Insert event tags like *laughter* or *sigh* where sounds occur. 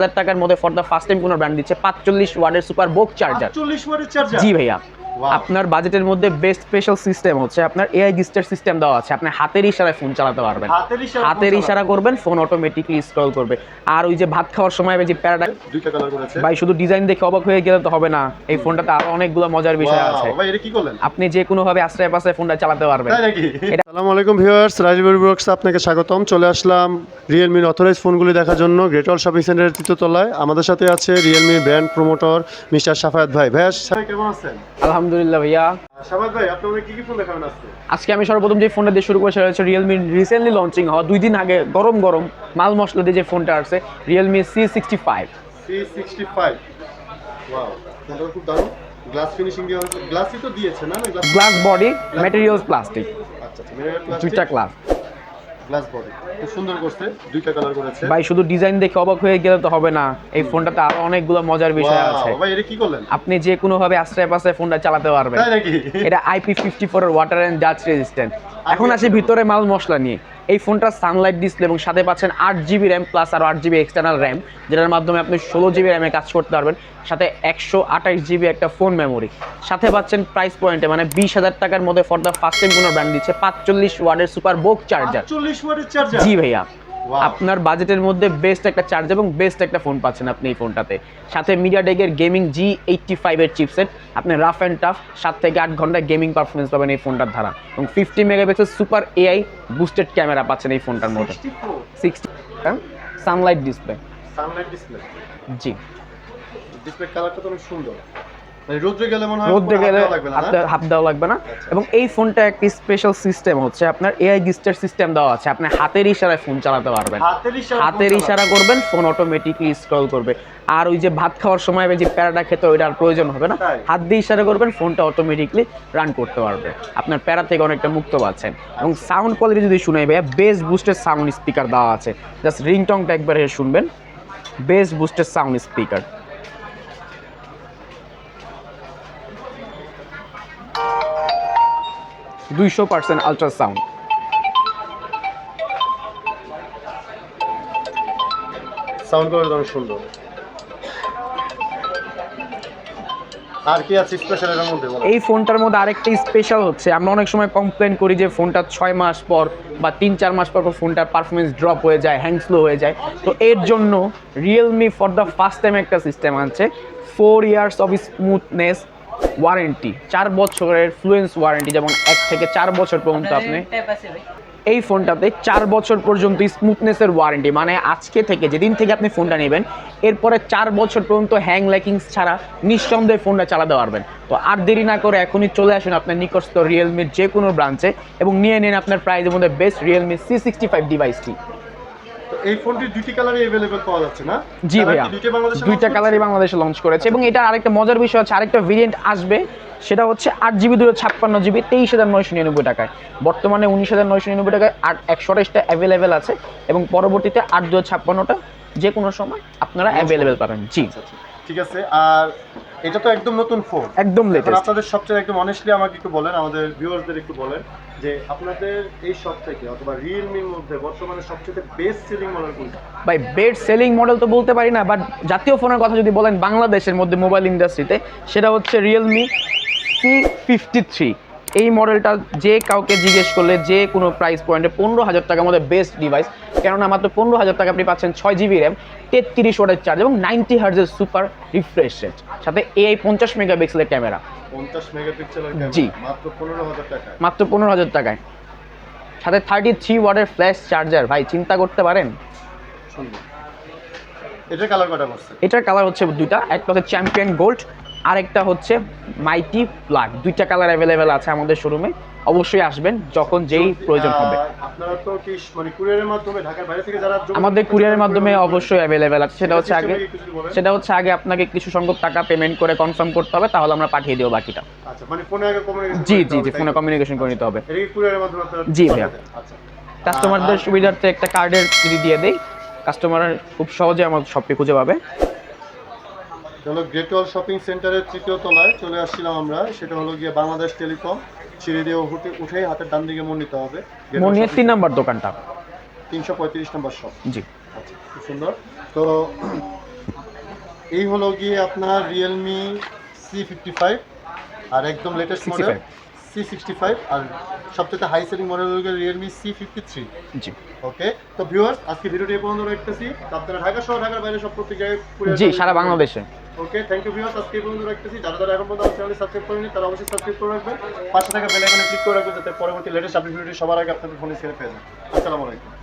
হাজার টাকার মধ্যে ফর দ্য ফার্স্ট টাইম কোনো ব্র্যান্ড দিচ্ছে পাঁচচল্লিশ ওয়ার্ডের সুপার বোক চার্জার চল্লিশ ওয়ার্ডের চার্জার জি ভাইয়া. আপনার বাজেটের মধ্যে বেস্ট স্পেশাল সিস্টেম হচ্ছে আপনার এআই গিস্টার সিস্টেম দেওয়া আছে। আপনি হাতের ইশারায় ফোন চালাতে পারবেন। হাতের ইশারা হাতের ইশারা করবেন ফোন অটোমেটিকলি স্ক্রল করবে। আর ওই যে ভাত খাওয়ার সময় যে প্যারাডা দুইটা কালার করেছে। ভাই শুধু ডিজাইন দেখে অবাক হয়ে গেলে তো হবে না। এই ফোনটাতে আরও অনেকগুলো মজার বিষয় আছে। ভাই এটা কি করলেন? আপনি যে কোনো ভাবে আশ্রয় পাশে ফোনটা চালাতে পারবেন। তাই নাকি? এটা- আসসালামু আলাইকুম ভিউয়ার্স রাজবাড়ি ব্লগস আপনাকে স্বাগতম। চলে আসলাম রিয়েলমির অথরাইজ ফোনগুলি দেখার জন্য গ্রেট অল শপিং সেন্টারের তৃতীয় তলায়। আমাদের সাথে আছে Realme brand promoter mister Safayat ভাই। ভাই কেমন আছেন? আলহামদুলিল্লাহ। ভাইয়া। শাবাদ ভাই আপনি কি কি ফোন দেখাবেন আজকে? আজকে আমি সর্বপ্রথম যে ফোনটা দিয়ে শুরু করে সেটা হচ্ছে রিয়েলমি রিসেন্টলি লঞ্চিং হওয়া দুই দিন আগে গরম গরম মাল মশলা দিয়ে যে ফোনটা আসছে Realme C sixty five C sixty five wow ফোনটা খুব দারুণ। গ্লাস ফিনিশিং দিয়ে গ্লাসই তো দিয়েছে না? Glass glass body materials plastic আচ্ছা আচ্ছা গ্লাস দুইটা ক্লাস গ্লাস বডি খুব সুন্দর করছে দুইটা কালার করেছে। ভাই শুধু ডিজাইন দেখে অবাক হয়ে গেলে তো হবে না। এই ফোনটাতে আরও অনেকগুলো মজার বিষয় আছে। ভাই এটা কি করলেন? আপনি যে কোনো ভাবে আশ্রয় পাশে ফোনটা চালাতে পারবেন। তাই নাকি? এটা IP fifty four water and dust resistant এখন আসি ভিতরে মাল মশলা নিয়ে। এই ফোনটা সানলাইট ডিসপ্লে এবং সাথে পাচ্ছেন আট জিবি র্যাম প্লাস আর আট জিবি এক্সটার্নাল র্যাম যেটার মাধ্যমে আপনি ষোলো জিবি র্যামে কাজ করতে পারবেন। সাথে একশো আঠাশ জিবি একটা ফোন মেমোরি সাথে পাচ্ছেন প্রাইস পয়েন্টে মানে বিশ হাজার টাকার মধ্যে ফর দ্য ফার্স্ট টাইম কোনো ব্র্যান্ড দিচ্ছে পাঁচচল্লিশ ওয়ার্ডের সুপার বোক চার্জার চল্লিশ ওয়ার্ডের চার্জার জি ভাইয়া. আপনার বাজেটের মধ্যে বেস্ট একটা চার্জ এবং বেস্ট একটা ফোন পাচ্ছেন আপনি এই ফোনটাতে সাথে মিডিয়া ডেকের গেমিং জি এইটটি ফাইভের চিপসেট আপনি রাফ অ্যান্ড টাফ সাত থেকে আট ঘণ্টা গেমিং পারফরমেন্স পাবেন এই ফোনটার দ্বারা এবং fifty megapixel super AI boosted camera পাচ্ছেন এই ফোনটার মধ্যে। Sixty sunlight display sunlight display জি। ডিসপ্লে কালারটা তো অনেক সুন্দর। রোদ্রে গেলে মনে হাত দেওয়া লাগবে না, না? আপনার হাত দেওয়া লাগবে না। আচ্ছা। এবং এই ফোনটা একটি স্পেশাল সিস্টেম হচ্ছে আপনার এআই গিস্টার সিস্টেম দেওয়া আছে। আপনি হাতের ইশারায় ফোন চালাতে পারবেন। হাতের ইশারা করবেন ফোন অটোমেটিকলি স্ক্রল করবে। আর ওই যে ভাত খাওয়ার সময় যে প্যারাটা খেতে ওইটার প্রয়োজন হবে না। হাত দিয়ে ইশারা করবেন ফোনটা অটোমেটিকলি রান করতে পারবে। আপনার প্যারা থেকে অনেকটা মুক্ত পাচ্ছেন। এবং সাউন্ড কোয়ালিটি যদি শুনে ভাইয়া বেস বুস্টের সাউন্ড স্পিকার দেওয়া আছে। জাস্ট রিংটংটা একবার শুনবেন। বেস বুস্টের সাউন্ড স্পিকার দুইশো পার্সেন্ট আলট্রাসাউন্ড সাউন্ড কোয়ালিটি অনেক সুন্দর। আর কি আছে স্পেশাল এর মধ্যে এই ফোনটার মধ্যে আরেকটা স্পেশাল হচ্ছে। আমরা অনেক সময় কমপ্লেন করি যে ফোনটা ছয় মাস পর বা তিন চার মাস পর ফোনটার পারফরমেন্স ড্রপ হয়ে যায় হ্যাং স্লো হয়ে যায়। তো এর জন্য Realme for the first time একটা সিস্টেম আছে four years of smoothness warranty চার বছরের ফ্লুয়েন্স ওয়ারেন্টি যেমন এক থেকে চার বছর পর্যন্ত আপনি এই ফোনটাতে চার বছর পর্যন্ত স্মুথনেসের ওয়ারেন্টি মানে আজকে থেকে, যেদিন থেকে আপনি ফোনটা নেবেন, এরপরে চার বছর পর্যন্ত হ্যাং ল্যাকিংস ছাড়া নিঃসন্দেহে ফোনটা চালাতে পারবেন। তো আর দেরি না করে এখনই চলে আসুন আপনার নিকটস্থ রিয়েলমির যে কোনো ব্রাঞ্চে এবং নিয়ে নিন আপনার প্রাইজের মধ্যে best Realme C sixty five ডিভাইসটি এই ফোনটি দুটি কালারে अवेलेबल পাওয়া যাচ্ছে না জি কালার ভাইয়া কি দুইটা বাংলাদেশে দুইটা launch কালারই বাংলাদেশে লঞ্চ করেছে এবং এটা আরেকটা মজার বিষয় হচ্ছে আরেকটা ভেরিয়েন্ট আসবে সেটা হচ্ছে আট জিবি দুশো ছাপ্পান্ন জিবি তেইশ হাজার নয়শো নিরানব্বই টাকায় বর্তমানে উনিশ হাজার নয়শো নিরানব্বই টাকায় আট একশো আঠাশটা অ্যাভেলেবেল আছে এবং পরবর্তীতে আট দুশো ছাপ্পান্নটা যে কোনো সময় আপনারা অ্যাভেলেবেল পাবেন জি আচ্ছা, আচ্ছা। ঠিক আছে আর এটা তো একদম নতুন ফোন একদম লেটেস্ট আপনাদের সবচেয়ে একদম অনেস্টলি আমাকে একটু বলেন আমাদের ভিউয়ারদের একটু বলেন যে আপনাদের এই শপ থেকে অথবা রিয়েলমির মধ্যে বর্তমানে সবচেয়ে বেস্ট সেলিং মডেল কোনটা? ভাই বেস্ট সেলিং মডেল তো বলতে পারি না বাট জাতীয় ফোনের কথা যদি বলেন বাংলাদেশের মধ্যে মোবাইল ইন্ডাস্ট্রিতে সেটা হচ্ছে রিয়েলমি সি ফিফটি থ্রি এই মডেলটা যে কাউকে জিজ্ঞেস করলে যে কোনো প্রাইস পয়েন্টে পনেরো হাজার টাকার মধ্যে বেস্ট ডিভাইস কেননা মাত্র পনেরো হাজার টাকা আপনি পাচ্ছেন ছয় জিবি র্যাম তেত্রিশ ওয়াটের চার্জ এবং নাইনটি হার্জের সুপার রিফ্রেশ রেট সাথে এআই পঞ্চাশ মেগাপিক্সেলের ক্যামেরা জি। মাত্র পনেরো হাজার টাকায়। সাথে থার্টি থ্রি ওয়াটের ফ্ল্যাশ চার্জার ভাই চিন্তা করতে পারেন? সুন্দর এটা কালার কটা এটার কালার হচ্ছে দুইটা একটা হচ্ছে চ্যাম্পিয়ন গোল্ড আরেকটা হচ্ছে মাইটি প্লাগ দুইটা কালার অ্যাভেলেবেল আছে আমাদের শোরুমে অবশ্যই আসবেন যখন যেই প্রয়োজন হবে। মানে আমাদের কুরিয়ারের মাধ্যমে অবশ্যই অ্যাভেলেবেল আছে। সেটা হচ্ছে আগে। সেটা হচ্ছে আগে আপনাকে কিছু সংখ্যক টাকা পেমেন্ট করে কনফার্ম করতে হবে তাহলে আমরা পাঠিয়ে দেবো বাকিটা। আচ্ছা মানে জি জি জি ফোনে কমিউনিকেশন করে নিতে হবে। আপনারা জি ভাইয়া। আচ্ছা। কাস্টমারদের সুবিধার্থে একটা কার্ডের যদি দিয়ে দেই কাস্টমার খুব সহজে আমার শপটি খুঁজে পাবে। হলো গ্রেট ওয়াল শপিং সেন্টারের তৃতীয় তলায় চলে আসছিলাম আমরা। সেটা হলো গিয়ে বাংলাদেশ টেলিকম। সিঁড়ি দিয়ে উঠে উঠেই হাতের ডান দিকে মন নিতে হবে। মনিয়ে তিন নাম্বার দোকানটা। তিনশো পঁয়ত্রিশ নম্বর শপ জি। আচ্ছা খুব সুন্দর। তো *clears throat* এই হলো গিয়ে আপনার রিয়েলমি সি ফিফটি ফাইভ আর একদম latest model 65 C sixty five আর সবচেয়ে হাই সেলিং মডেল হলো রিয়েলমি সি ফিফটি থ্রি জি। ওকে তো ভিউয়ার্স আজকে ভিডিওটি পর্যন্ত রাখতেছি আপনারা ঢাকা সহ ঢাকার বাইরে সব প্রত্যেক জায়গায় জি সারা বাংলাদেশে। ওকে থ্যাংক ইউ ভিউয়ার্স আজকে পর্যন্ত রাখতেছি। যারা যারা এখন পর্যন্ত আমার চ্যানেলে সাবস্ক্রাইব করেনি তারা অবশ্যই সাবস্ক্রাইব করে রাখবেন। পাশে থাকা বেল আইকনে ক্লিক করে রাখবেন, যাতে পরবর্তী লেটেস্ট আপডেট ভিডিও সবার আগে আপনাদের ফোনে ছেড়ে পেয়ে যান। আসসালামু আলাইকুম।